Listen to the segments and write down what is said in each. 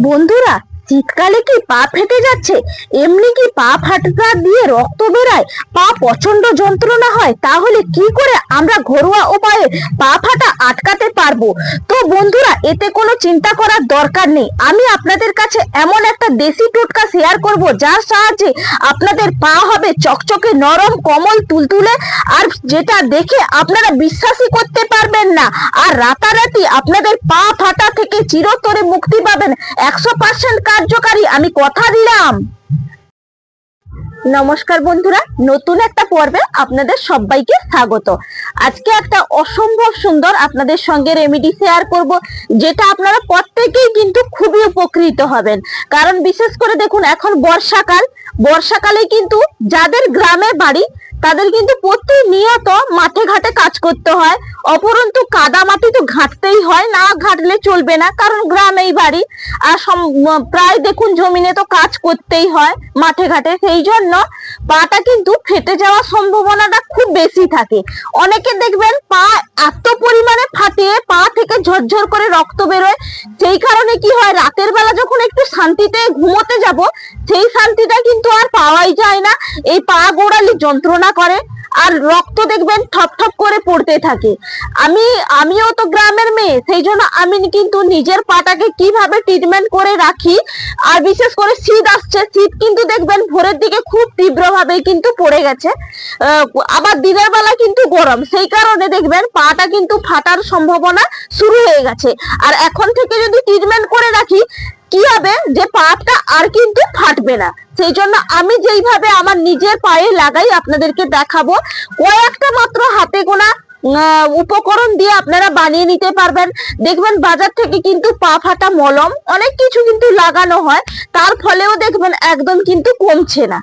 বন্ধুরা শীতকালে কি পা ফেটে যাচ্ছে? এমনি কি পা ফাটা দিয়ে রক্ত বেরায়? পা প্রচণ্ড যন্ত্রণা হয়, তাহলে কি করে আমরা ঘরোয়া উপায়ে পা ফাটা আটকাতে পারব? তো বন্ধুরা, এতে কোনো চিন্তা করার দরকার নেই। আমি আপনাদের কাছে এমন একটা দেশি টোটকা শেয়ার করব, যার সাহায্যে আপনাদের পা হবে চকচকে নরম, কমল, তুলতুলে, আর যেটা দেখে আপনারা বিশ্বাসই করতে পারবেন না। আর রাতারাতি আপনাদের পা ফাটা থেকে চিরতরে মুক্তি পাবেন। একশো পার্সেন্ট কার্যকারী, আমি কথা দিলাম। নমস্কার বন্ধুরা, নতুন একটা পর্বে আপনাদের সবাইকে স্বাগত। আজকে একটা অসম্ভব সুন্দর আপনাদের সঙ্গে রেমেডি শেয়ার করব, যেটা আপনারা প্রত্যেকেই কিন্তু খুবই উপকৃত হবেন। কারণ বিশেষ করে দেখুন, এখন বর্ষাকাল। বর্ষাকালে কিন্তু যাদের গ্রামে বাড়ি তাদের কিন্তু প্রতিনিয়ত মাঠে ঘাটে কাজ করতে হয়। অপরন্তু কাদা মাটি তো ঘাটতেই হয়, না ঘাটলে চলবে না, কারণ গ্রামেই বাড়ি। আর প্রায় দেখুন জমিনে তো কাজ করতেই হয় মাঠে ঘাটে, সেই জন্য পাটা কিন্তু ফেটে যাওয়ার সম্ভাবনাটা খুব বেশি থাকে। অনেকে দেখবেন পা এত পরিমাণে ফাটিয়ে পা থেকে ঝরঝর করে রক্ত বেরোয়, সেই কারণে কি হয়, রাতের বেলা যখন একটু শান্তিতে ঘুমোতে যাব, সেই শান্তিটা কিন্তু আর পাওয়াই যায় না। এই পা গোড়ালি যন্ত্রণা করে, আর রক্ত দেখবেন ঠপ ঠপ করে পড়তে থাকে। আমি, আমিও তো গ্রামের মেয়ে, সেই জন্য আমি কিন্তু নিজের পাটাকে কীভাবে ট্রিটমেন্ট করে রাখি, আর বিশেষ করে শীত আসছে, শীত কিন্তু দেখবেন ভোরের দিকে খুব তীব্রভাবে কিন্তু পড়ে গেছে। আবার দিনের বেলা কিন্তু গরম, সেই কারণে দেখবেন পাটা কিন্তু ফাটার সম্ভাবনা শুরু হয়ে গেছে। আর এখন থেকে যদি ট্রিটমেন্ট করে রাখি কি হবে যে পাটা আর কিন্তু ফাটবে না? সেই জন্য আমি যেইভাবে আমার নিজের পায়ে লাগাই আপনাদেরকে দেখাবো, কয়েকটা মাত্র হাতে গোনা উপকরণ দিয়ে আপনারা বানিয়ে নিতে পারবেন। দেখবেন বাজার থেকে কিন্তু পা ফাটা মলম, অনেক কিছু কিন্তু লাগানো হয়, তার ফলেও দেখবেন একদম কিন্তু কমছে না।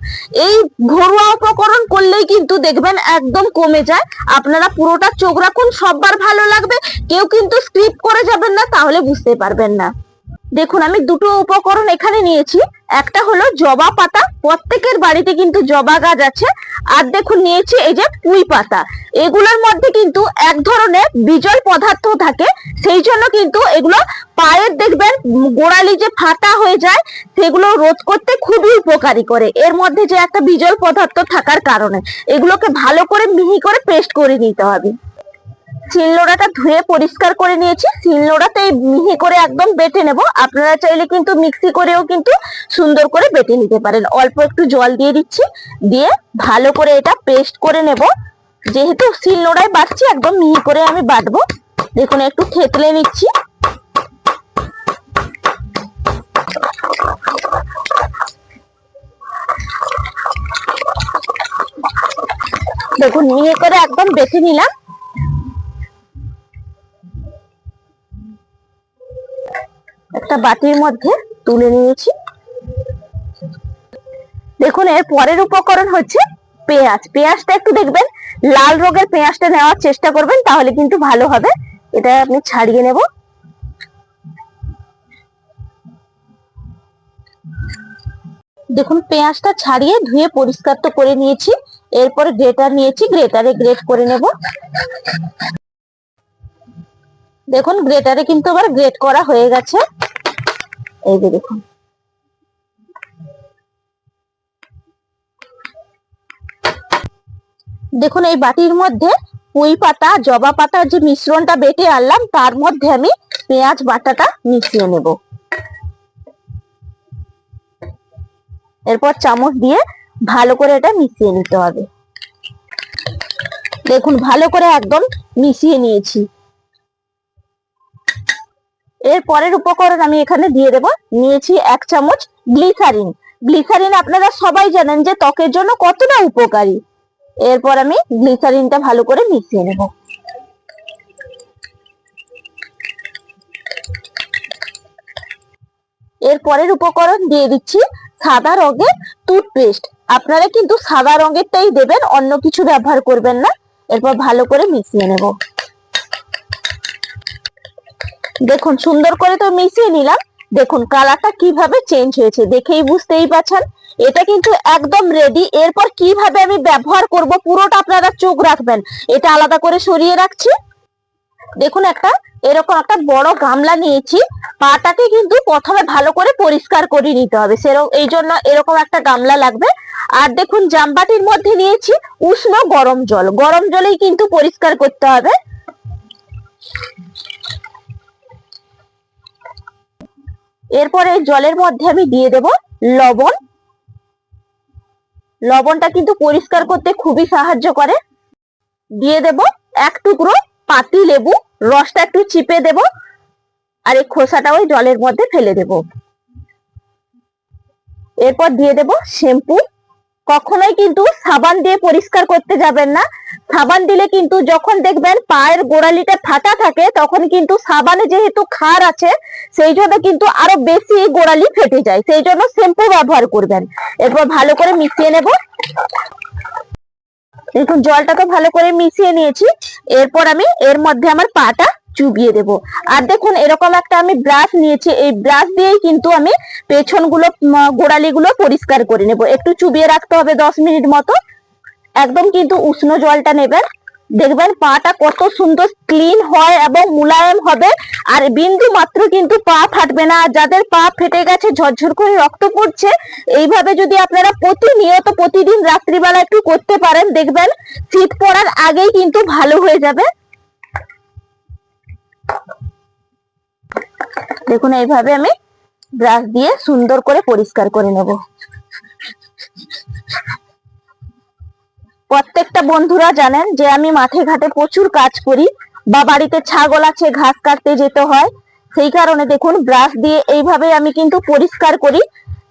এই ঘরোয়া উপকরণ করলেই কিন্তু দেখবেন একদম কমে যায়। আপনারা পুরোটা চোখ রাখুন, সববার ভালো লাগবে, কেউ কিন্তু স্ক্রিপ্ট করে যাবেন না, তাহলে বুঝতে পারবেন না। দেখুন, আমি দুটো উপকরণ এখানে নিয়েছি। একটা হলো জবা পাতা, প্রত্যেকের বাড়িতে কিন্তু জবা গাছ আছে। আর দেখুন, নিয়েছি এই যে পুঁই পাতা। এগুলোর মধ্যে কিন্তু এক ধরনের বিজল পদার্থ থাকে। সেই জন্য কিন্তু এগুলো পায়ের দেখবেন, গোড়ালি যে ফাটা হয়ে যায়, সেগুলো রোধ করতে খুবই উপকারী করে। এর মধ্যে যে একটা বিজল পদার্থ থাকার কারণে। এগুলোকে ভালো করে মিহি করে পেস্ট করে নিতে হবে। শিলনোড়াটা ধুয়ে পরিষ্কার করে নিয়েছি। শিলনোড়াতে মিহি করে একদম বেটে নেব। আপনারা চাইলে কিন্তু মিক্সি করেও কিন্তু সুন্দর করে বেটে নিতে পারেন। অল্প একটু জল দিয়ে দিচ্ছি। দিয়ে ভালো করে এটা পেস্ট করে নেব। যেহেতু শিলনোড়ায় বাটছি, একদম মিহি করে আমি বাটবো। দেখুন, একটু থেতলে নিচ্ছি। দেখুন, মিহি করে একদম বেটে নিলাম। একটা বাটির মধ্যে তুলে নিয়েছি। দেখুন, এর পরের উপকরণ হচ্ছে পেঁয়াজ। পেঁয়াজটা একটু দেখবেন, লাল রঙের পেঁয়াজটা নেওয়ার চেষ্টা করবেন, তাহলে কিন্তু ভালো হবে। এটা আপনি ছাড়িয়ে নেব। দেখুন, পেঁয়াজটা ছাড়িয়ে ধুয়ে পরিষ্কার তো করে নিয়েছি। এরপরে গ্রেটার নিয়েছি, গ্রেটারে গ্রেট করে নেব। দেখুন, গ্রেটারে কিন্তু আবার গ্রেট করা হয়ে গেছে। এই যে দেখুন। দেখুন, এই বাটির মধ্যে পুঁই পাতা, জবা পাতার যে মিশ্রণটা বেটে আনলাম, তার মধ্যে আমি পেঁয়াজ বাটাটা মিশিয়ে নেব। এরপর চামচ দিয়ে ভালো করে এটা মিশিয়ে নিতে হবে। দেখুন, ভালো করে একদম মিশিয়ে নিয়েছি। এর পরের উপকরণ আমি এখানে দিয়ে দেব। নিয়েছি এক চামচ গ্লিসারিন গ্লিসারিন আপনারা সবাই জানেন যে ত্বকের জন্য কতটা উপকারী। এরপর আমি গ্লিসারিনটা ভালো করে মিশিয়ে নেব। এর পরের উপকরণ দিয়ে দিচ্ছি সাদা রঙের টুথপেস্ট আপনারা কিন্তু সাদা রঙেরটাই দেবেন, অন্য কিছু ব্যবহার করবেন না। এরপর ভালো করে মিশিয়ে নেব। দেখুন, সুন্দর করে তো মিশিয়ে নিলাম। দেখুন, কালারটা কীভাবে চেঞ্জ হয়েছে, দেখেই বুঝতেই পারছেন? এটা কিন্তু একদম রেডি এরপর কীভাবে আমি ব্যবহার করব, পুরোটা আপনারা চোখ রাখবেন। এটা আলাদা করে সরিয়ে রাখছি। দেখুন একটা, এরকম একটা বড় গামলা নিয়েছি। পাটাকে কিন্তু প্রথমে ভালো করে পরিষ্কার করে নিতে হবে। সেরকম, এই জন্য এরকম একটা গামলা লাগবে। আর দেখুন জামবাটির মধ্যে নিয়েছি উষ্ণ গরম জল। গরম জলেই কিন্তু পরিষ্কার করতে হবে। এরপরে জলের মধ্যে আমি দিয়ে দেব লবণ। লবণটা কিন্তু পরিষ্কার করতে খুবই সাহায্য করে। দিয়ে দেব এক টুকরো পাতি লেবু, রসটা একটু চিপে দেব আর এই খোসাটা ওই জলের মধ্যে ফেলে দেব। এরপর দিয়ে দেব শ্যাম্পু। কখনোই কিন্তু সাবান দিয়ে পরিষ্কার করতে যাবেন না। সাবান দিলে কিন্তু যখন দেখবেন পায়ের গোড়ালিটা ফাটা থাকে, তখন কিন্তু সাবানে যেহেতু খার আছে, সেই জন্য কিন্তু আরও বেশি গোড়ালি ফেটে যায়। সেই জন্য শ্যাম্পু ব্যবহার করবেন। এরপর ভালো করে মিশিয়ে নেব। দেখুন জলটা তো ভালো করে মিশিয়ে নিয়েছি। এরপর আমি এর মধ্যে আমার পাটা চুবিয়ে দেব। আর দেখুন, এরকম একটা আমি ব্রাশ নিয়েছি। এই ব্রাশ দিয়েই কিন্তু আমি পেছনগুলো গোড়ালি গুলো পরিষ্কার করে নেব। একটু চুবিয়ে রাখতে হবে দশ মিনিট মতো। একদম কিন্তু উষ্ণ জলটা নেবেন। দেখবেন পাটা কত সুন্দর ক্লিন হয় এবং মুলায়ম হবে। আর বিন্দু মাত্র কিন্তু পা ফাটবে না। যাদের পা ফেটে গেছে, ঝরঝর করে রক্ত পড়ছে, এইভাবে যদি আপনারা প্রতিনিয়ত প্রতিদিন রাত্রিবেলা একটু করতে পারেন, দেখবেন শীত পড়ার আগেই কিন্তু ভালো হয়ে যাবে। দেখুন, এইভাবে আমি ব্রাশ দিয়ে সুন্দর করে পরিষ্কার করে নেব। প্রত্যেকটা বন্ধুরা জানেন যে আমি মাঠে ঘাটে প্রচুর কাজ করি, বা বাড়িতে ছাগল আছে, ঘাস কাটতে যেতে হয়, সেই কারণে দেখুন ব্রাশ দিয়ে এইভাবে আমি কিন্তু পরিষ্কার করি।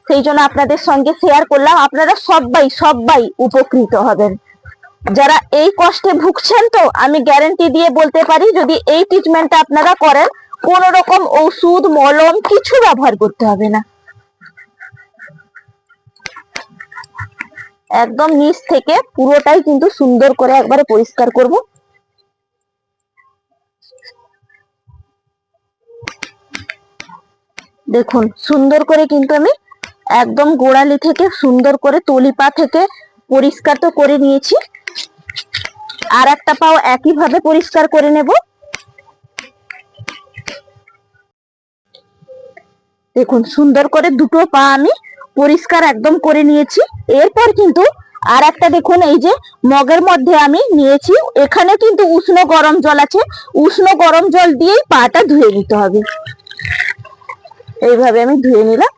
সেই জন্য আপনাদের সঙ্গে শেয়ার করলাম। আপনারা সবাই সবাই উপকৃত হবেন। যারা এই কষ্টে ভুগছেন তো, আমি গ্যারেন্টি দিয়ে বলতে পারি, যদি এই ট্রিটমেন্টটা আপনারা করেন কোন রকম ওষুধ মলম কিছু ব্যবহার করতে হবে না। একদম নিচ থেকে পুরোটাই কিন্তু সুন্দর করে একবারে পরিষ্কার করব। দেখুন, সুন্দর করে কিন্তু আমি একদম গোড়ালি থেকে সুন্দর করে তলিপা থেকে পরিষ্কার তো করে নিয়েছি। আর একটা পাও একইভাবে পরিষ্কার করে নেব। দেখুন, সুন্দর করে দুটো পা আমি পরিষ্কার একদম করে নিয়েছি। এরপর কিন্তু আর একটা দেখুন, এই যে মগের মধ্যে আমি নিয়েছি। এখানে কিন্তু উষ্ণ গরম জল আছে। উষ্ণ গরম জল দিয়েই পাটা ধুয়ে নিতে হবে। এইভাবে আমি ধুয়ে নিলাম।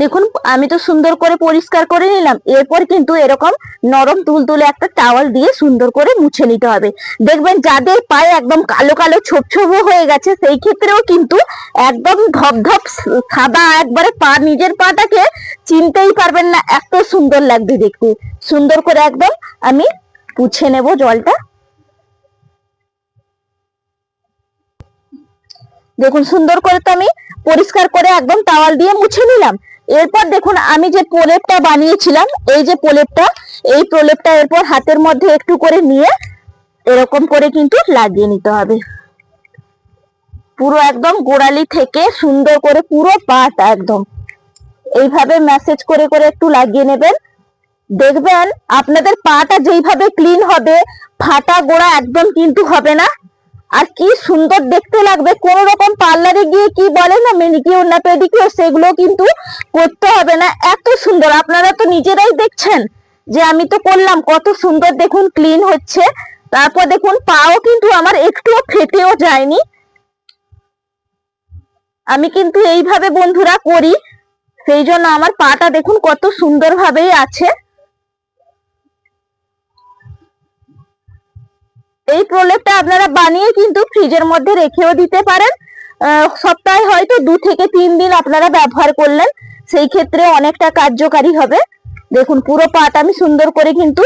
দেখুন, আমি তো সুন্দর করে পরিষ্কার করে নিলাম। এরপর কিন্তু এরকম নরম তুলতুলে একটা টাওয়াল দিয়ে সুন্দর করে মুছে নিতে হবে। দেখবেন, যাদের পায়ে একদম কালো কালো ছোপ ছোপ হয়ে গেছে, সেই ক্ষেত্রেও কিন্তু একদম ধপধপ সাদা একবারে পা, নিজের পাটাকে চিনতেই পারবেন না, এত সুন্দর লাগবে দেখতে। সুন্দর করে একদম আমি পুছে নেব জলটা। দেখুন, সুন্দর করে তো আমি পরিষ্কার করে একদম টাওয়াল দিয়ে মুছে নিলাম। এরপর দেখুন, আমি যে প্রলেপটা বানিয়েছিলাম, এই যে প্রলেপটা, এই প্রলেপটা এরপর হাতের মধ্যে একটু করে নিয়ে এরকম করে কিন্তু লাগিয়ে নিতে হবে। পুরো একদম গোড়ালি থেকে সুন্দর করে পুরো পাটা একদম। এইভাবে ম্যাসেজ করে করে একটু লাগিয়ে নেবেন। দেখবেন, আপনাদের পাটা যেইভাবে ক্লিন হবে, ফাটা গোড়া একদম কিন্তু হবে না। আর কি সুন্দর দেখতে লাগবে। কোন রকম পার্লারে গিয়ে কি বলে না মেনিকিউর না পেডিকিউর সেগুলো কিন্তু করতে হবে না। এত সুন্দর। আপনারা তো নিজেরাই দেখছেন যে আমি তো করলাম, কত সুন্দর দেখুন ক্লিন হচ্ছে। তারপর দেখুন, পাও কিন্তু আমার একটুও ফেটেও যায়নি। আমি কিন্তু এইভাবে বন্ধুরা করি। সেই জন্য আমার পাটা দেখুন কত সুন্দর ভাবেই আছে। এই প্রলেপটা আপনারা বানিয়ে কিন্তু ফ্রিজের মধ্যে রেখেও দিতে পারেন। সপ্তাহে হয়তো দু থেকে তিন দিন আপনারা ব্যবহার করলেন, সেই ক্ষেত্রে অনেকটা কার্যকারী হবে। দেখুন, পুরো পাট আমি সুন্দর করে কিন্তু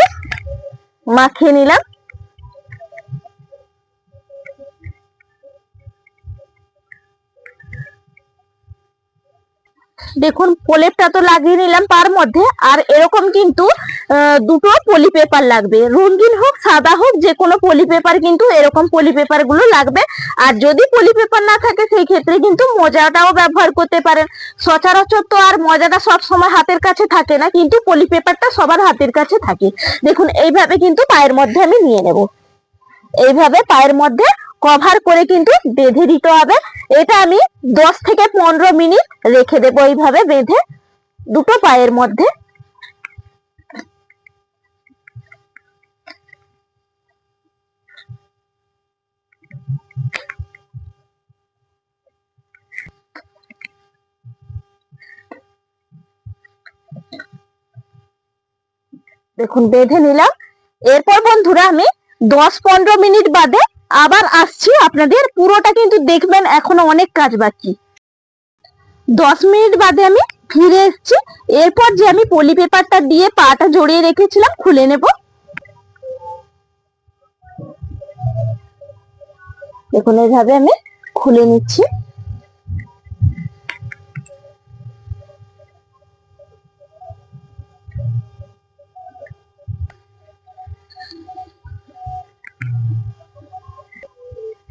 মাখিয়ে নিলাম। দেখুন প্রলেপটা তো লাগিয়ে নিলাম তার মধ্যে, আর এরকম কিন্তু দুটো পলি পেপার লাগবে। রঙিন হোক, সাদা হোক, যে কোনো পলি পেপার কিন্তু এরকম পলি পেপারগুলো লাগবে। আর যদি পলি পেপার না থাকে, সেই ক্ষেত্রে কিন্তু মজাটাও ব্যবহার করতে পারেন। সচরাচর তো আর মজাটা সব সময় হাতের কাছে থাকে না, কিন্তু পলি পেপারটা সবার হাতের কাছে থাকে। দেখুন, এইভাবে কিন্তু পায়ের মধ্যে আমি নিয়ে নেব। এইভাবে পায়ের মধ্যে কভার করে কিন্তু বেঁধে দিতে হবে। এটা আমি দশ থেকে পনেরো মিনিট রেখে দেবো এইভাবে বেঁধে দুটো পায়ের মধ্যে। দেখুন, বেঁধে নিলাম। এরপর বন্ধুরা, আমি দশ পনেরো মিনিট বাদে আবার আসছি আপনাদের, পুরোটা কিন্তু দেখবেন, এখনও অনেক কাজ বাকি। দশ মিনিট বাদে আমি ফিরে এসছি। এরপর যে আমি পলি পেপারটা দিয়ে পাটা জড়িয়ে রেখেছিলাম, খুলে নেব। দেখুন, এইভাবে আমি খুলে নিচ্ছি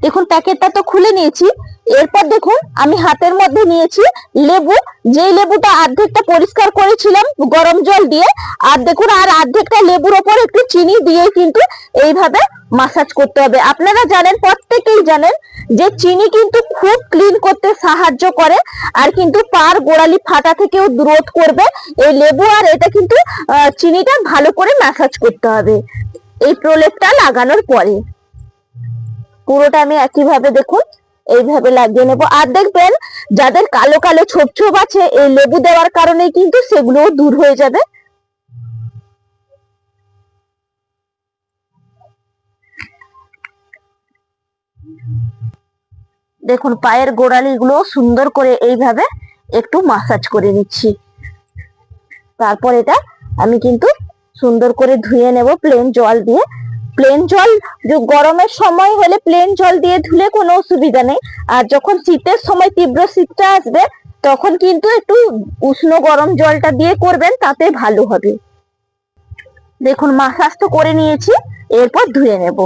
দেখুন প্যাকেটটা তো খুলে নিয়েছি। এরপর দেখুন, আমি হাতের মধ্যে নিয়েছি লেবু। যেই লেবুটা অর্ধেকটা পরিষ্কার করেছিলাম গরম জল দিয়ে, আর দেখুন, আর অর্ধেকটা লেবুর ওপর একটু চিনি দিয়ে কিন্তু এইভাবে মাসাজ করতে হবে। আপনারা জানেন, প্রত্যেকেই জানেন যে চিনি কিন্তু খুব ক্লিন করতে সাহায্য করে, আর কিন্তু পার গোড়ালি ফাটা থেকেও রোধ করবে। এই লেবু আর এটা কিন্তু চিনিটা ভালো করে ম্যাসাজ করতে হবে। এই প্রলেপটা লাগানোর পরে। পুরোটা আমি একইভাবে দেখুন, এইভাবে লাগিয়ে নেব। আর দেখবেন, যাদের কালো কালো ছোপ ছোপ আছে, এই লেবু দেওয়ার কারণে কিন্তু সেগুলোও দূর হয়ে যাবে। দেখুন, পায়ের গোড়ালি গুলো সুন্দর করে এইভাবে একটু মাসাজ করে নিচ্ছি। তারপর এটা আমি কিন্তু সুন্দর করে ধুয়ে নেব প্লেন জল দিয়ে। প্লেন জল গরমের সময় হলে প্লেন জল দিয়ে ধুলে কোনো অসুবিধা নেই। আর যখন শীতের সময় তীব্র শীতটা আসবে, তখন কিন্তু একটু উষ্ণ গরম জলটা দিয়ে করবেন, তাতে ভালো হবে। দেখুন, মাসাজ তো করে নিয়েছি, এরপর ধুয়ে নেব।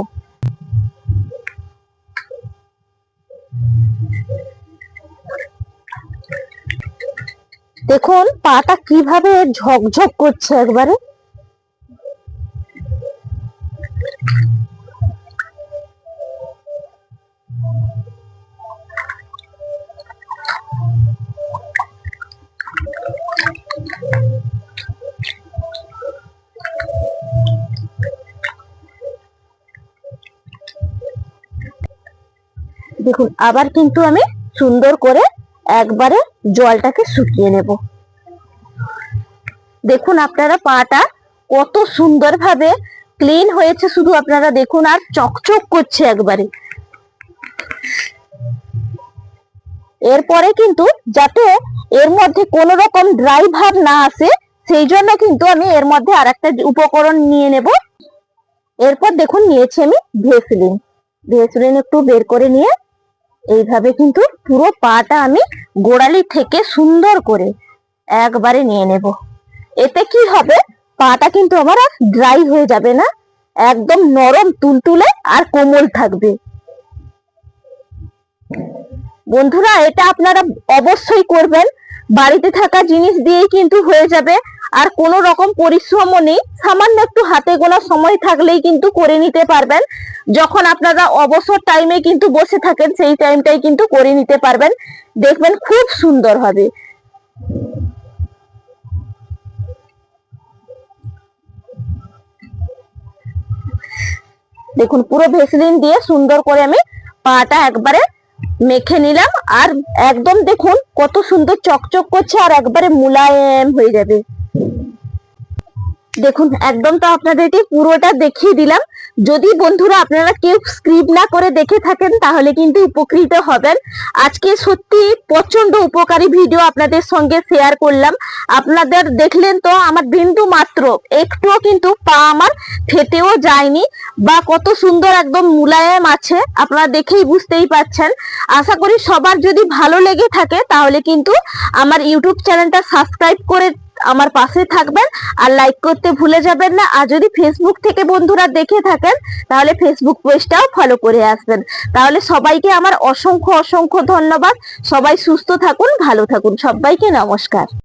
দেখুন, পাটা কীভাবে ঝকঝক করছে একবারে। দেখুন, আবার কিন্তু আমি সুন্দর করে একবারে জলটাকে শুকিয়ে নেব। দেখুন, আপনারা পাটা কত সুন্দরভাবে ক্লিন হয়েছে, শুধু আপনারা দেখুন, আর চকচক করছে একবারে। এরপরে কিন্তু যাতে এর মধ্যে কোনো রকম ড্রাই ভাব না আসে, সেই জন্য কিন্তু আমি এর মধ্যে আর একটা উপকরণ নিয়ে নেব। এরপর দেখুন, নিয়েছি আমি ভেসলিন। ভেসলিন একটু বের করে নিয়ে, এইভাবে কিন্তু পুরো পাটা আমি গোড়ালি থেকে সুন্দর করে একবারে নিয়ে নেব। এতে কি হবে? পাটা কিন্তু আমার আর ড্রাই হয়ে যাবে না। একদম নরম, তুলতুলে আর কোমল থাকবে। বন্ধুরা, এটা আপনারা অবশ্যই করবেন। বাড়িতে থাকা জিনিস দিয়েই কিন্তু হয়ে যাবে। আর কোনো রকম পরিশ্রমও নেই। সামান্য একটু হাতে গোনা সময় থাকলেই কিন্তু করে নিতে পারবেন। যখন আপনারা অবসর টাইমে কিন্তু বসে থাকেন, সেই টাইমটাই কিন্তু করে নিতে পারবেন। দেখবেন খুব সুন্দর হবে। দেখুন, পুরো ভেসলিন দিয়ে সুন্দর করে আমি পাটা একবারে মেখে নিলাম। আর একদম দেখুন, কত সুন্দর চকচক করছে, আর একবারে মুলায়েম হয়ে যাবে। দেখুন, একদম তো আপনাদেরকে পুরোটা দেখিয়ে দিলাম। যদি বন্ধুরা আপনারা কেউ স্ক্রিপ্ট না করে দেখে থাকেন, তাহলে কিন্তু উপকৃত হবেন। আজকে সত্যি প্রচণ্ড উপকারী ভিডিও আপনাদের সঙ্গে শেয়ার করলাম। আপনাদের দেখলেন তো আমার বিন্দু মাত্র, একটুও কিন্তু পা আমার ফেটেও যায়নি বা কত সুন্দর একদম মুলায়েম আছে, আপনারা দেখেই বুঝতেই পাচ্ছেন আশা করি সবার যদি ভালো লেগে থাকে, তাহলে কিন্তু আমার ইউটিউব চ্যানেলটা সাবস্ক্রাইব করে আমার পাশে থাকবেন আর লাইক করতে ভুলে যাবেন না। আর যদি ফেসবুক থেকে বন্ধুরা দেখে থাকেন, তাহলে ফেসবুক পেজটাও ফলো করে আসবেন। তাহলে সবাইকে আমার অসংখ্য অসংখ্য ধন্যবাদ। সবাই সুস্থ থাকুন, ভালো থাকুন। সবাইকে নমস্কার।